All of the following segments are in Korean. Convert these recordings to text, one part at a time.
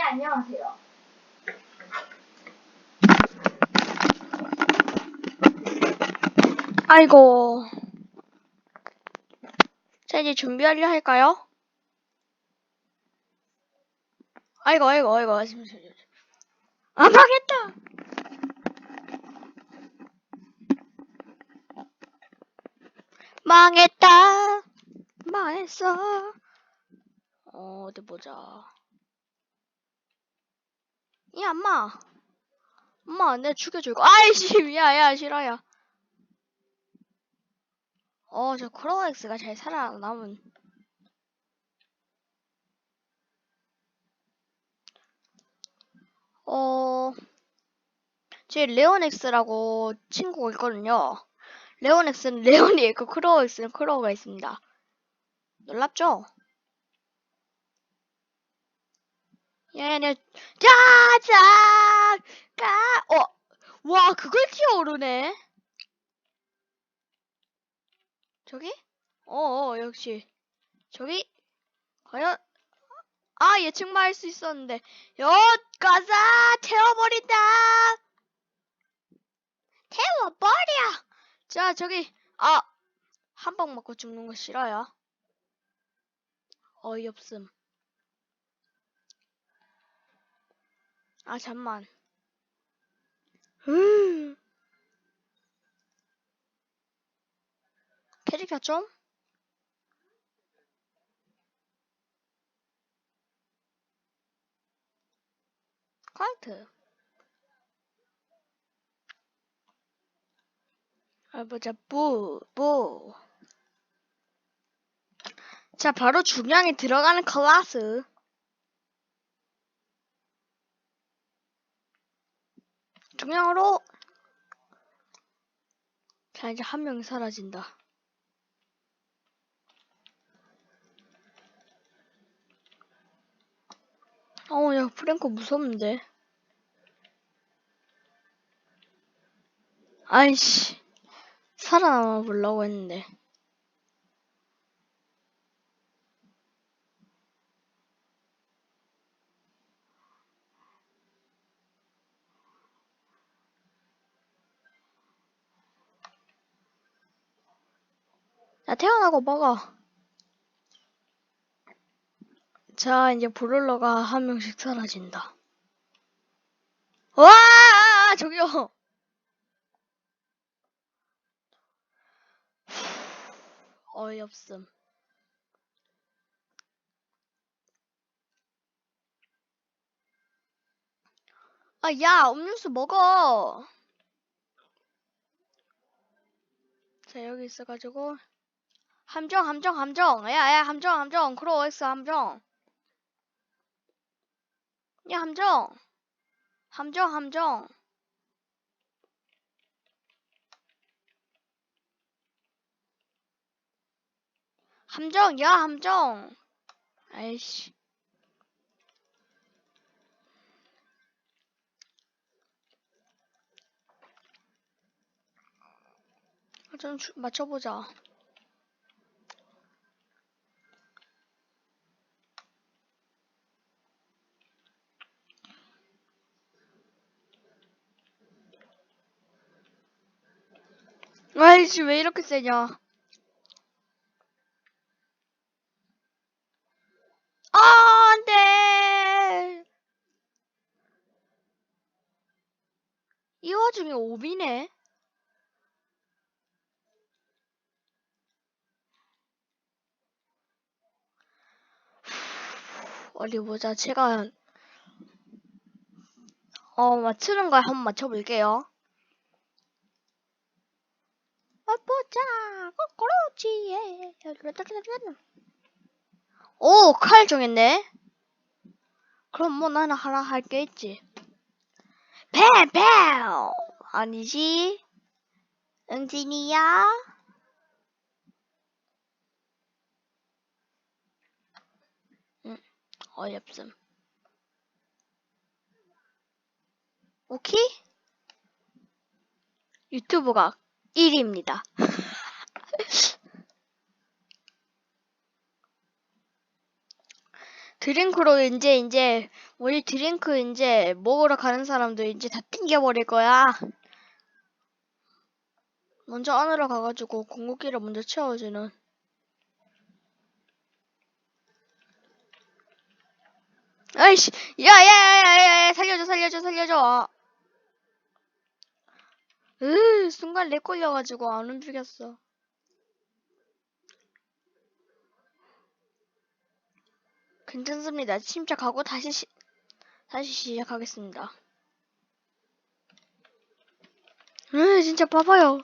네, 안녕하세요. 아이고. 자, 이제 준비하려 할까요? 아이고, 아이고, 아이고. 아, 망했다! 망했다! 망했어. 어, 어디 보자. 야, 엄마. 엄마, 내 죽여줄 거. 아이씨, 야, 야, 싫어요. 어, 저 크로엑스가 잘 살아남은. 어, 제 레온엑스라고 친구가 있거든요. 레온엑스는 레온이 있고 크로엑스는 크로우가 있습니다. 놀랍죠? 얘네 짜잔! 까 어, 와 그걸 튀어오르네. 저기? 어어 역시. 저기? 과연? 아 예측만 할 수 있었는데. 엿 가자! 태워버린다! 태워버려! 자 저기 아 한 방 맞고 죽는 거 싫어요? 어이없음 아 잠만. 으 캐릭터 좀? 카이트. 아 보자. 뿌 뿌 자 바로 중량에 들어가는 클래스 중량으로 자 이제 한 명이 사라진다. 어우 야 프랭크 무섭는데? 아이씨. 살아남아 보려고 했는데 태어나고 먹어 자 이제 브롤러가 한 명씩 사라진다. 와! 저기요! 어이없음. 아 야 음료수 먹어! 자 여기 있어가지고 함정 함정 함정. 야야 함정 함정. 크로엑스 함정. 야 함정. 함정 함정. 함정 야 함정. 아이씨. 아, 좀 주- 맞춰보자 씨 왜 이렇게 세냐 아, 안 돼. 이 와중에 오비네. 어디 보자. 제가 어 맞추는 걸 한번 맞춰볼게요. 어 보자. 꼬꼬로지. 오, 칼 정했네. 그럼 뭐 나는 하나 할 게 있지. 뱀뱀! 아니지. 응진이야? 응, 어이없음. 오케이? 유튜브가 1위입니다. 드링크로 이제 이제 우리 드링크 이제 먹으러 가는 사람도 이제 다 튕겨버릴 거야. 먼저 안으로 가가지고 궁극기를 먼저 채워주는. 아이씨, 야야야야야, 살려줘, 살려줘, 살려줘. 아. 으, 순간 렉 걸려가지고 안 움직였어. 괜찮습니다. 침착하고 다시 시, 다시 시작하겠습니다. 으, 진짜 봐봐요.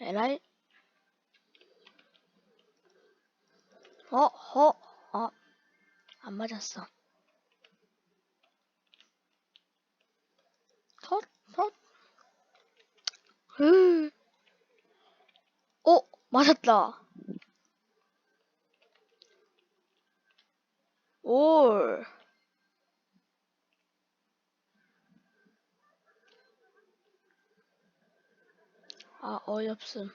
에라이. 어, 어, 어. 안 맞았어. 헛, 헛. 으. 어, 맞았다. 올. 아, 어이없음.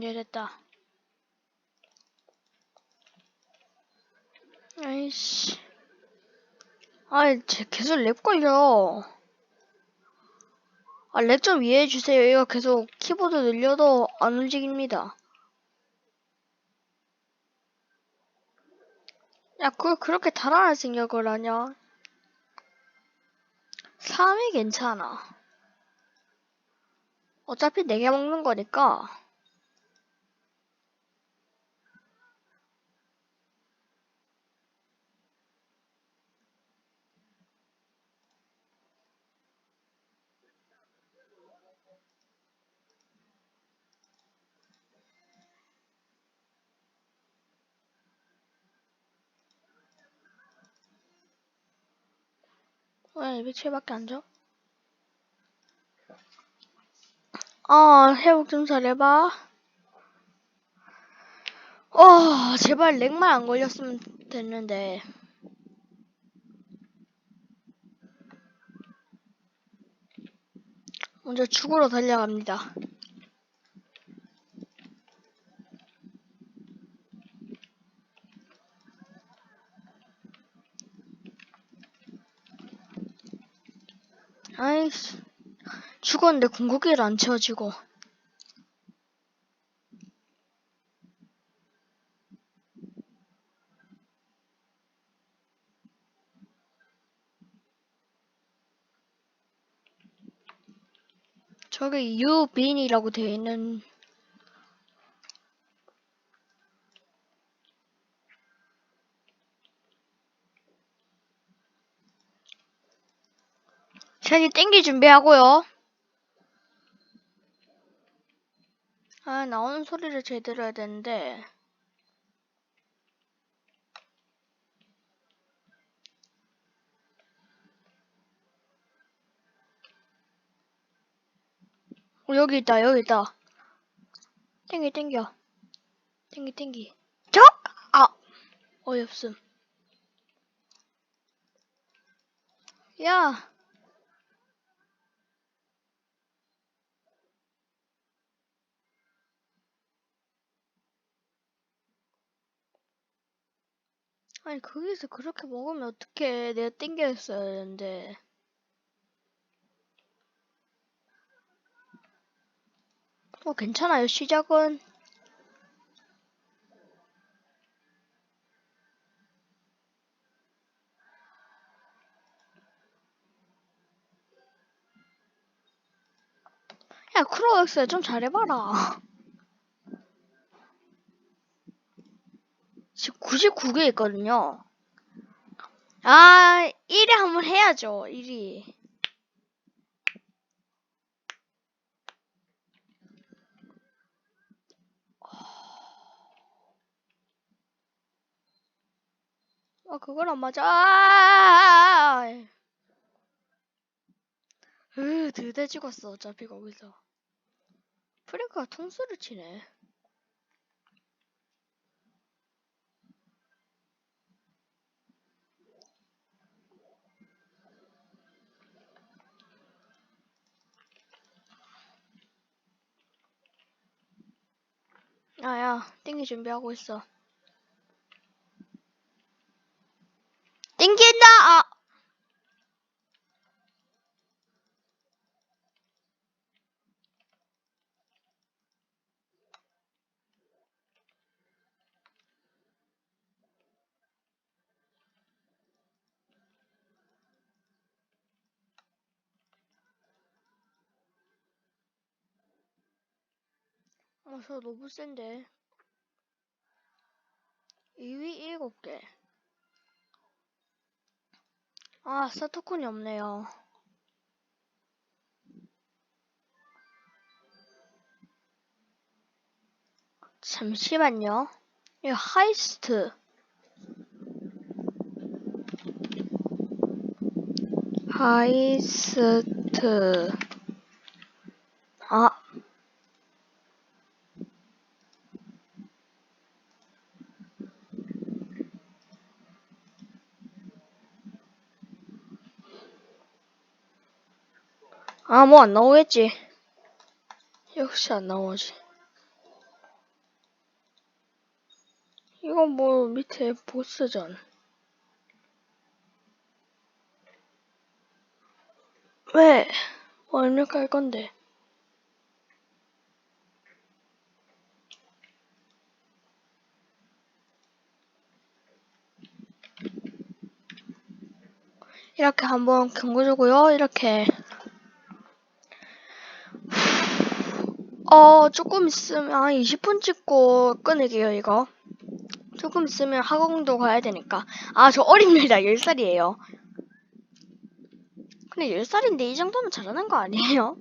됐다. 아이씨. 아이, 쟤 계속 랩 걸려. 아, 랩좀 이해해 주세요. 이거 계속 키보드 늘려도 안 움직입니다. 야, 그걸 그렇게 달아날 생각을 하냐? 3이 괜찮아. 어차피 4개 먹는 거니까. 왜 며칠밖에 안 줘? 아, 회복 좀 잘해봐. 어, 제발 렉만 안 걸렸으면 됐는데. 먼저 죽으러 달려갑니다. 아이씨. 죽었는데 궁극기를 안 채워지고. 저기 유빈이라고 되어 있는 자기 땡기 준비하고요. 아, 나오는 소리를 제대로 해야 되는데. 어, 여기 있다, 여기 있다. 땡기, 땡겨. 땡기, 땡기. 적! 아! 어이없음. 야! 아니, 거기서 그렇게 먹으면 어떡해. 내가 땡겨였어야 되는데. 어, 괜찮아요, 시작은. 야, 크로엑스 좀 잘해봐라. 지금 99개 있거든요. 아, 1위 한번 해야죠, 1위. 아, 그건 안 맞아. 아! 으, 드대 죽었어, 어차피 거기서. 프랭크가 통수를 치네. 야, 땡기 준비하고 있어. 땡긴다! 아! 어, 저 너무 센데. 2위 7개. 아, 스타토큰이 없네요. 잠시만요. 이 하이스트. 하이스트. 아, 아, 뭐 안 나오겠지. 역시 안 나오지. 이건 뭐 밑에 보스전. 왜? 뭐 입력할 건데? 이렇게 한번 경고 주고요. 이렇게. 어, 조금 있으면 한 20분 찍고 끊을게요, 이거. 조금 있으면 학원도 가야 되니까. 아, 저 어립니다. 10살이에요. 근데 10살인데 이 정도면 잘하는 거 아니에요?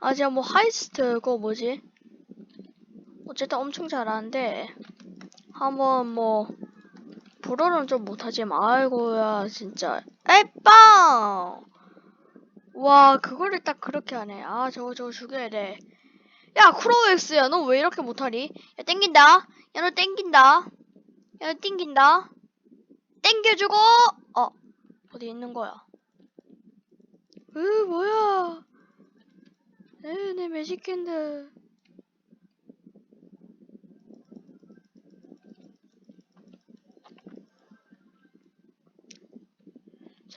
아, 제가 뭐 하이스트, 그거 뭐지? 어쨌든 엄청 잘하는데, 한번 뭐, 불어는 좀 못하지만, 아이고야, 진짜. 에빵! 와, 그거를 딱 그렇게 하네. 아, 저거, 저거 죽여야 돼. 야, 크로우엑스야, 너 왜 이렇게 못하니? 야, 땡긴다. 야, 너 땡긴다. 야, 너 땡긴다. 땡겨주고, 어, 어디 있는 거야? 으, 뭐야. 에이, 내 매직캔드.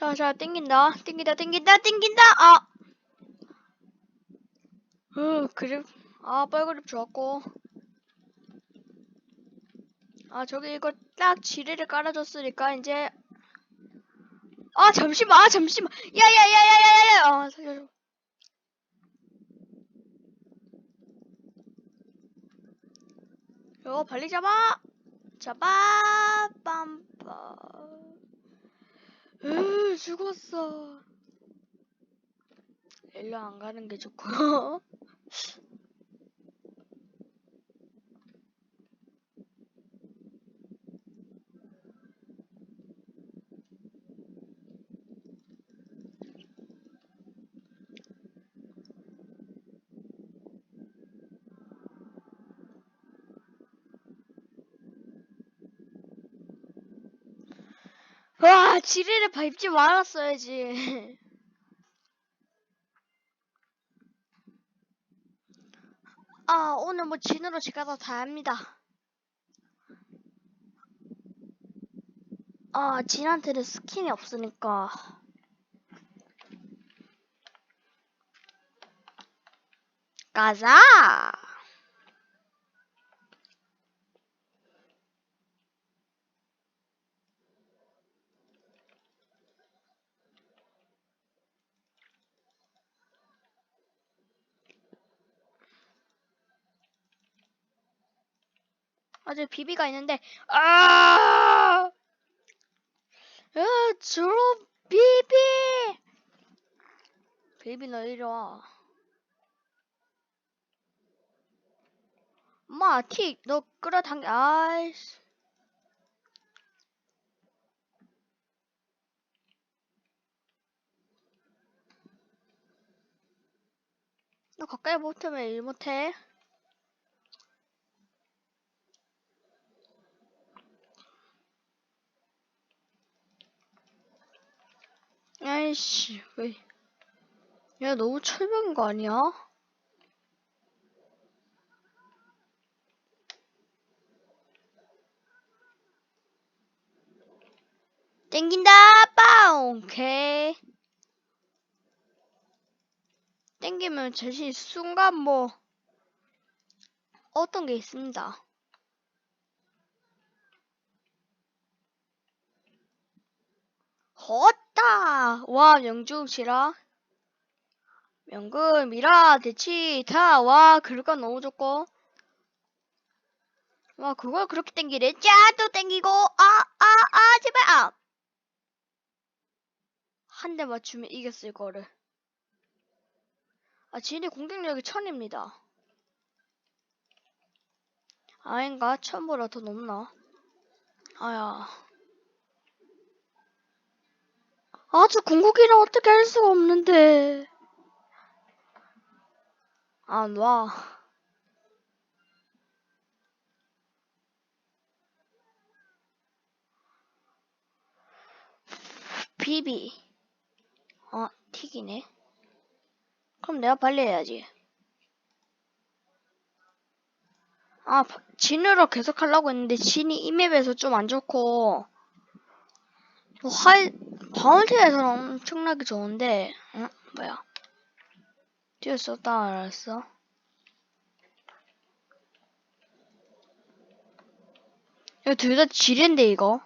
자, 자, 땡긴다. 땡긴다, 땡긴다, 땡긴다! 아! 으, 그립. 아, 빨그립 좋았고. 아, 저기 이거 딱 지뢰를 깔아줬으니까, 이제. 아, 잠시만, 아, 잠시만. 야, 야, 야, 야, 야, 야, 야. 아, 살려줘. 요, 빨리 잡아! 잡아! 빰빰. 으, 죽었어. 일로 안 가는 게 좋고. 와, 지뢰를 밟지 말았어야지. 아, 오늘 뭐 진으로 제가 다 다 합니다. 아, 진한테는 스킨이 없으니까. 가자! 아주 비비가 있는데, 아! 야, 저로 비비! 비비 너 이리 와. 엄마, 틱, 너 끌어당겨, 아이씨. 너 가까이 붙으면 일 못해. 씨, 왜. 야, 너무 철벽인 거 아니야? 땡긴다! 빵! 오케이. 땡기면 제시 순간 뭐, 어떤 게 있습니다. 헛! 다. 와 명중치라. 명금 미라 대치 다와 글가 너무 좋고. 와 그걸 그렇게 땡기래? 짜 또 땡기고. 아 아 아 제발. 아. 한 대 맞추면 이겼을 거를. 아 진이 공격력이 천입니다. 아닌가? 천보다 더 높나? 아야 아주 궁극이랑 어떻게 할 수가 없는데 안 와. 비비. 어, 튀기네. 그럼 내가 빨리 해야지. 아, 바- 진으로 계속 하려고 했는데 진이 이 맵에서 좀 안 좋고 뭐 하이 바운티에서는 엄청나게 좋은데 응? 뭐야? 썼다 알았어? 이거 둘 다 지뢰인데 이거?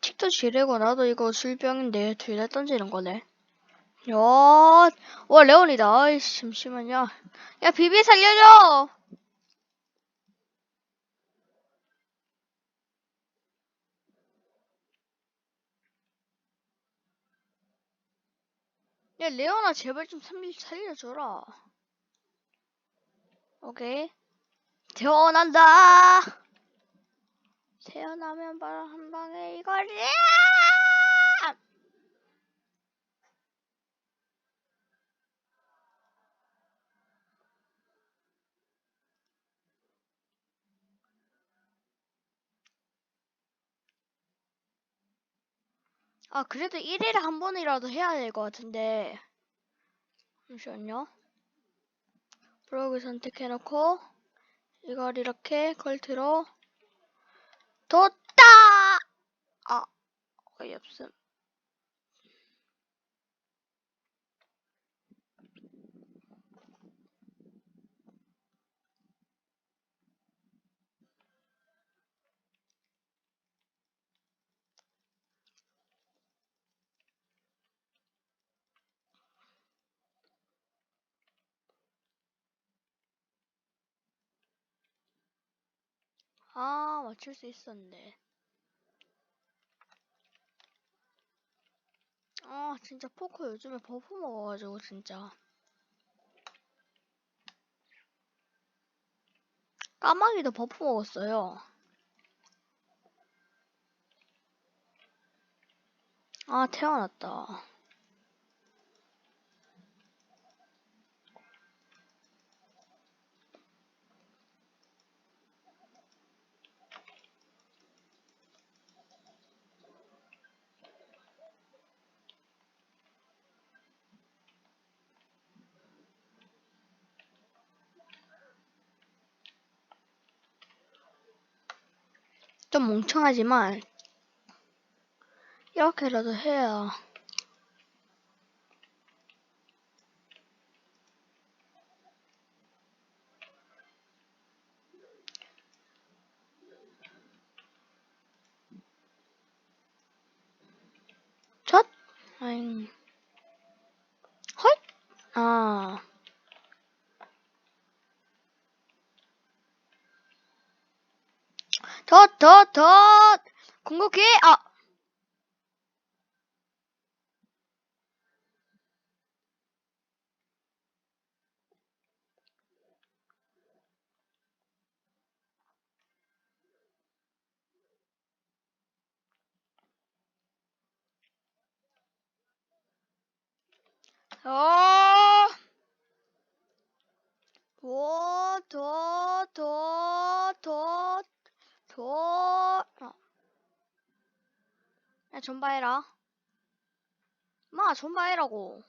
틱도 지뢰고 나도 이거 술병인데 둘 다 던지는 거네. 야, 와 레온이다. 아이씨 잠시만요. 야 비비 살려줘 야 레온아 제발 좀 살려, 살려줘라. 오케이. 태어난다! 태어나면 바로 한 방에 이거리 아 그래도 1일에 한 번이라도 해야 될 것 같은데. 잠시만요. 브로그 선택해놓고 이걸 이렇게 걸트로 뒀다! 아 어이없음 아 맞출 수 있었는데 아 진짜 포코 요즘에 버프 먹어가지고 진짜. 까마귀도 버프 먹었어요. 아 태어났다 좀 멍청하지만 이렇게라도 해야 첫? 아잉. 헐? 아 덧, 덧, 덧! 궁극기, 아! 어, 도, 도, 도, 도, 도, 어. 야, 존바해라. 마, 존바해라고.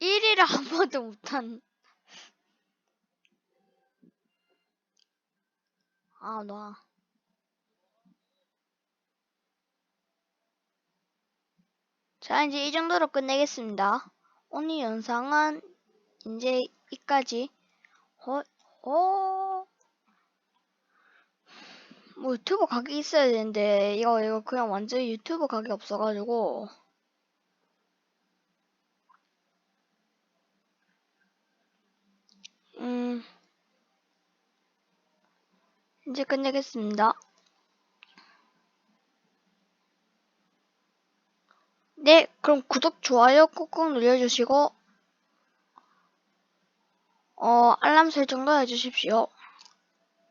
1위를 한 번도 못한. 아, 놔. 자, 이제 이 정도로 끝내겠습니다. 오늘 영상은 이제 이까지. 어, 어. 뭐 유튜브 가게 있어야 되는데, 이거, 이거 그냥 완전 유튜브 가게 없어가지고. 음. 이제 끝내겠습니다. 네, 그럼 구독, 좋아요 꾹꾹 눌러주시고, 어, 알람 설정도 해주십시오.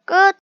끝!